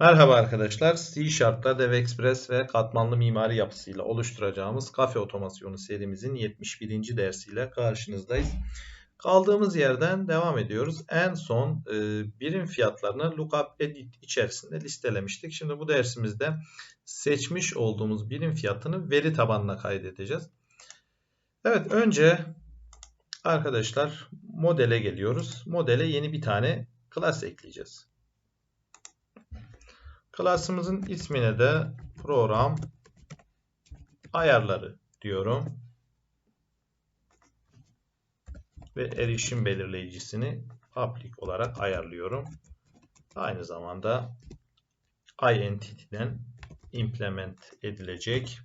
Merhaba arkadaşlar. C Sharp'ta DevExpress ve katmanlı mimari yapısıyla oluşturacağımız kafe otomasyonu serimizin 71. dersiyle karşınızdayız. Kaldığımız yerden devam ediyoruz. En son e, birim fiyatlarını lookup edit içerisinde listelemiştik. Şimdi bu dersimizde seçmiş olduğumuz birim fiyatını veri tabanına kaydedeceğiz. Evet önce arkadaşlar modele geliyoruz. Modele yeni bir tane class ekleyeceğiz. Klasımızın ismine de program ayarları diyorum. Ve erişim belirleyicisini public olarak ayarlıyorum. Aynı zamanda iEntity'den implement edilecek.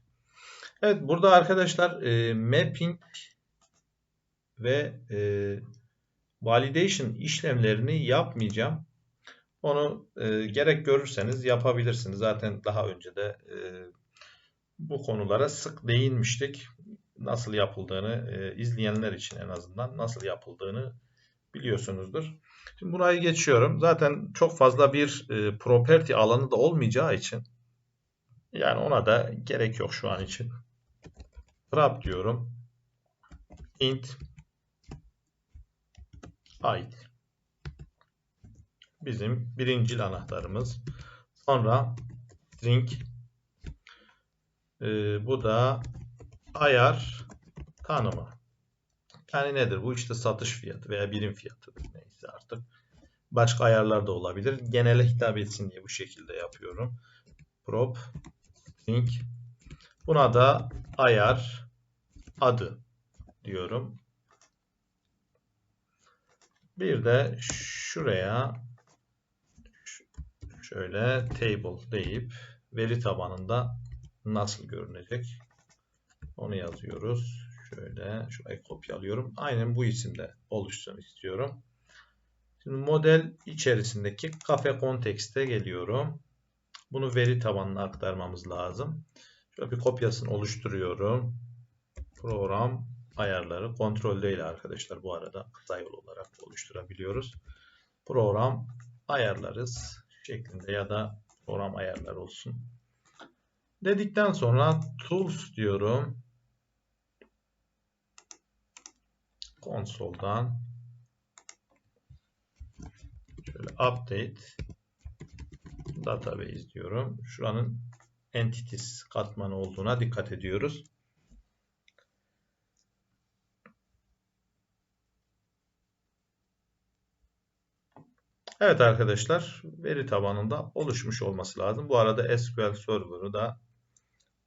Evet burada arkadaşlar e, mapping ve e, validation işlemlerini yapmayacağım. Onu e, gerek görürseniz yapabilirsiniz. Zaten daha önce de e, bu konulara sık değinmiştik. Nasıl yapıldığını e, izleyenler için en azından nasıl yapıldığını biliyorsunuzdur. Şimdi burayı geçiyorum. Zaten çok fazla bir e, property alanı da olmayacağı için yani ona da gerek yok şu an için. Wrap diyorum. int id bizim birincil anahtarımız. Sonra string e, bu da ayar tanımı. Yani nedir? Bu işte satış fiyatı veya birim fiyatı neyse artık. Başka ayarlar da olabilir. Genele hitap etsin diye bu şekilde yapıyorum. Prop string buna da ayar adı diyorum. Bir de şuraya şöyle table deyip veri tabanında nasıl görünecek onu yazıyoruz. Şöyle şurayı kopyalıyorum. Aynen bu isimde oluşsun istiyorum. Şimdi model içerisindeki kafe kontekste geliyorum. Bunu veri tabanına aktarmamız lazım. Şöyle bir kopyasını oluşturuyorum. Program ayarları kontrol değil arkadaşlar. Bu arada kısa yol olarak oluşturabiliyoruz. Program ayarlarız şeklinde ya da program ayarlar olsun. Dedikten sonra tools diyorum. Konsoldan şöyle update database diyorum. Şuranın entities katmanı olduğuna dikkat ediyoruz. Evet arkadaşlar veri tabanında oluşmuş olması lazım. Bu arada SQL Server'ı da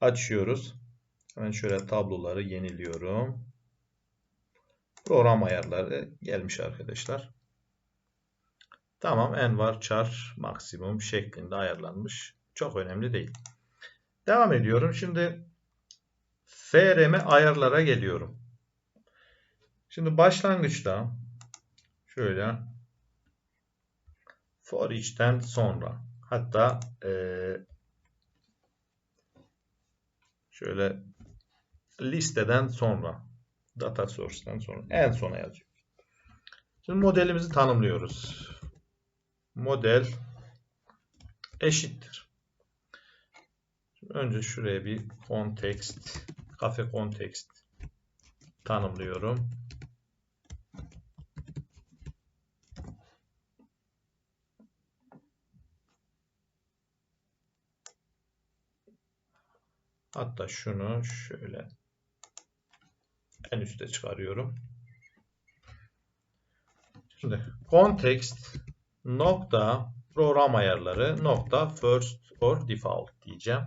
açıyoruz. Hemen şöyle tabloları yeniliyorum. Program ayarları gelmiş arkadaşlar. Tamam en var char maksimum şeklinde ayarlanmış. Çok önemli değil. Devam ediyorum. Şimdi FRM ayarlara geliyorum. Şimdi başlangıçta şöyle for each'ten sonra hatta e, şöyle listeden sonra data source'dan sonra en sona yazıyor. Şimdi modelimizi tanımlıyoruz. Model eşittir. Şimdi önce şuraya bir context, kafe context tanımlıyorum. Hatta şunu şöyle en üste çıkarıyorum. Şimdi context nokta program ayarları nokta first or default diyeceğim.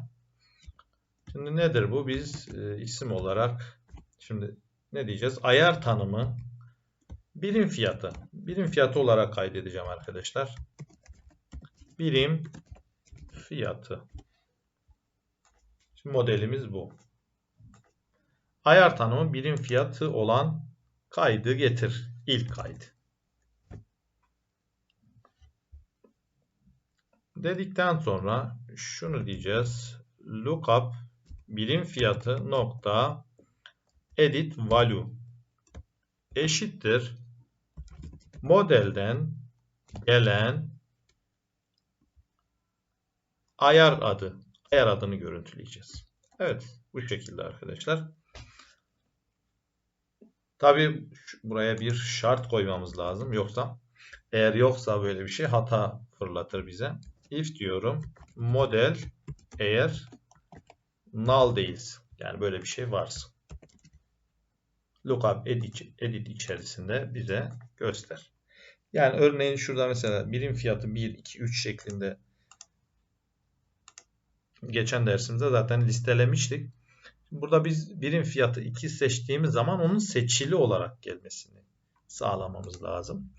Şimdi nedir bu? Biz e, isim olarak şimdi ne diyeceğiz? Ayar tanımı birim fiyatı. Birim fiyatı olarak kaydedeceğim arkadaşlar. Birim fiyatı modelimiz bu. Ayar tanımı birim fiyatı olan kaydı getir. İlk kaydı. Dedikten sonra şunu diyeceğiz. Lookup birim fiyatı nokta edit value eşittir modelden gelen ayar adı, ayar adını görüntüleyeceğiz. Evet, bu şekilde arkadaşlar. Tabii buraya bir şart koymamız lazım. Yoksa eğer yoksa böyle bir şey hata fırlatır bize. If diyorum. Model eğer null değilse. Yani böyle bir şey varsa. Lookup edit, edit içerisinde bize göster. Yani örneğin şurada mesela birim fiyatı 1, 2, 3 şeklinde geçen dersimizde zaten listelemiştik. Burada biz birim fiyatı 2 seçtiğimiz zaman onun seçili olarak gelmesini sağlamamız lazım.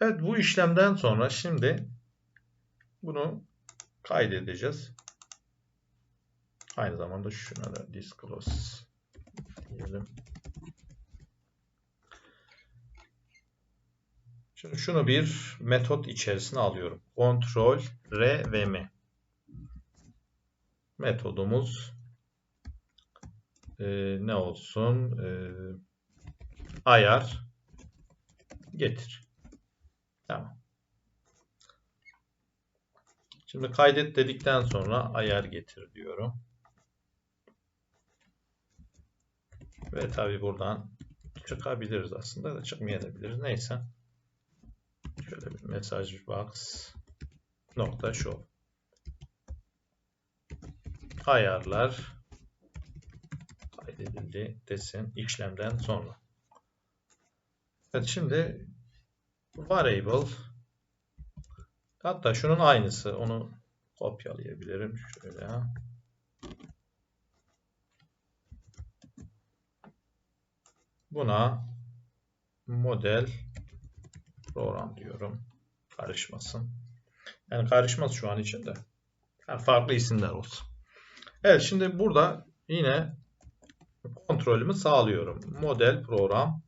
Evet bu işlemden sonra şimdi bunu kaydedeceğiz. Aynı zamanda şuna da disclose diyelim. Şimdi şunu bir metot içerisine alıyorum. Ctrl R ve M. Metodumuz e, ne olsun? E, ayar getir. Tamam. Şimdi kaydet dedikten sonra ayar getir diyorum. Ve tabi buradan çıkabiliriz aslında da çıkmayabiliriz. Neyse. Şöyle bir mesaj box nokta show. Ayarlar kaydedildi desin işlemden sonra. Evet şimdi variable hatta şunun aynısı onu kopyalayabilirim şöyle. Buna model program diyorum karışmasın. Yani karışmaz şu an içinde. Yani farklı isimler olsun evet şimdi burada yine kontrolümü sağlıyorum model program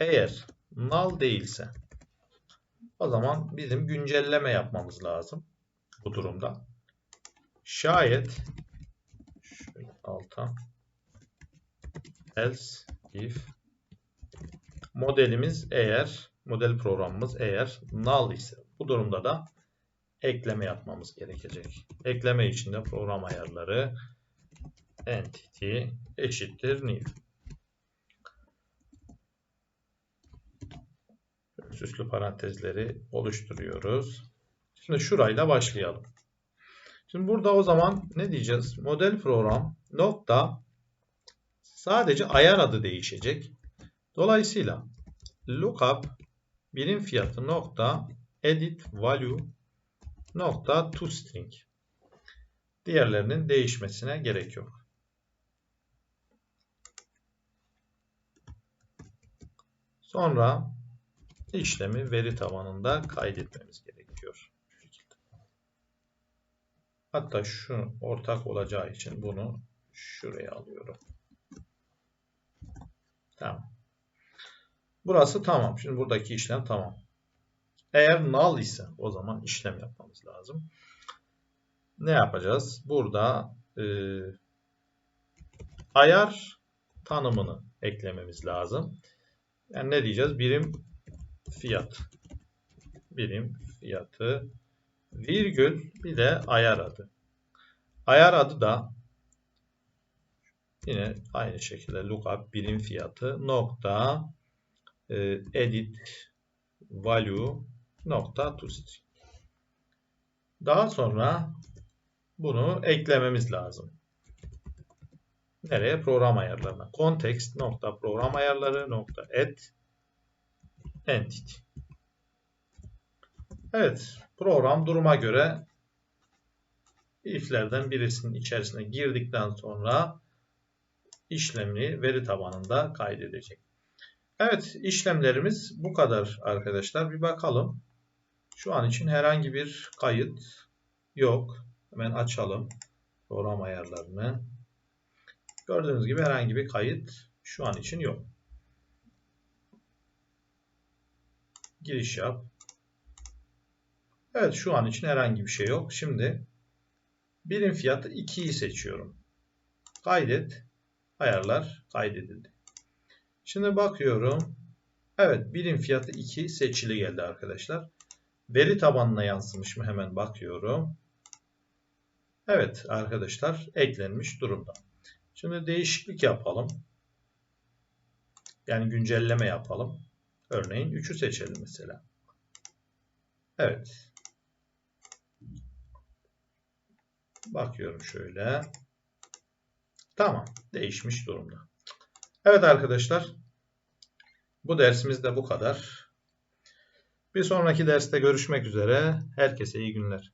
eğer null değilse o zaman bizim güncelleme yapmamız lazım bu durumda. Şayet şöyle alta else if modelimiz eğer model programımız eğer null ise bu durumda da ekleme yapmamız gerekecek. Ekleme için de program ayarları entity eşittir new. süslü parantezleri oluşturuyoruz. Şimdi şurayla başlayalım. Şimdi burada o zaman ne diyeceğiz? Model program nokta sadece ayar adı değişecek. Dolayısıyla lookup birim fiyatı nokta edit value nokta toString diğerlerinin değişmesine gerek yok. Sonra işlemi veri tabanında kaydetmemiz gerekiyor. Hatta şu ortak olacağı için bunu şuraya alıyorum. Tamam. Burası tamam. Şimdi buradaki işlem tamam. Eğer null ise o zaman işlem yapmamız lazım. Ne yapacağız? Burada e, ayar tanımını eklememiz lazım. Yani ne diyeceğiz? Birim fiyat. Birim fiyatı virgül bir de ayar adı. Ayar adı da yine aynı şekilde lookup birim fiyatı nokta e, edit value nokta toString. Daha sonra bunu eklememiz lazım. Nereye? Program ayarlarına. Context nokta program ayarları nokta add entity. Evet, program duruma göre if'lerden birisinin içerisine girdikten sonra işlemini veri tabanında kaydedecek. Evet, işlemlerimiz bu kadar arkadaşlar. Bir bakalım. Şu an için herhangi bir kayıt yok. Hemen açalım program ayarlarını. Gördüğünüz gibi herhangi bir kayıt şu an için yok. Giriş yap. Evet şu an için herhangi bir şey yok. Şimdi birim fiyatı 2'yi seçiyorum. Kaydet. Ayarlar kaydedildi. Şimdi bakıyorum. Evet birim fiyatı 2 seçili geldi arkadaşlar. Veri tabanına yansımış mı hemen bakıyorum. Evet arkadaşlar eklenmiş durumda. Şimdi değişiklik yapalım. Yani güncelleme yapalım. Örneğin 3'ü seçelim mesela. Evet. Bakıyorum şöyle. Tamam. Değişmiş durumda. Evet arkadaşlar. Bu dersimiz de bu kadar. Bir sonraki derste görüşmek üzere. Herkese iyi günler.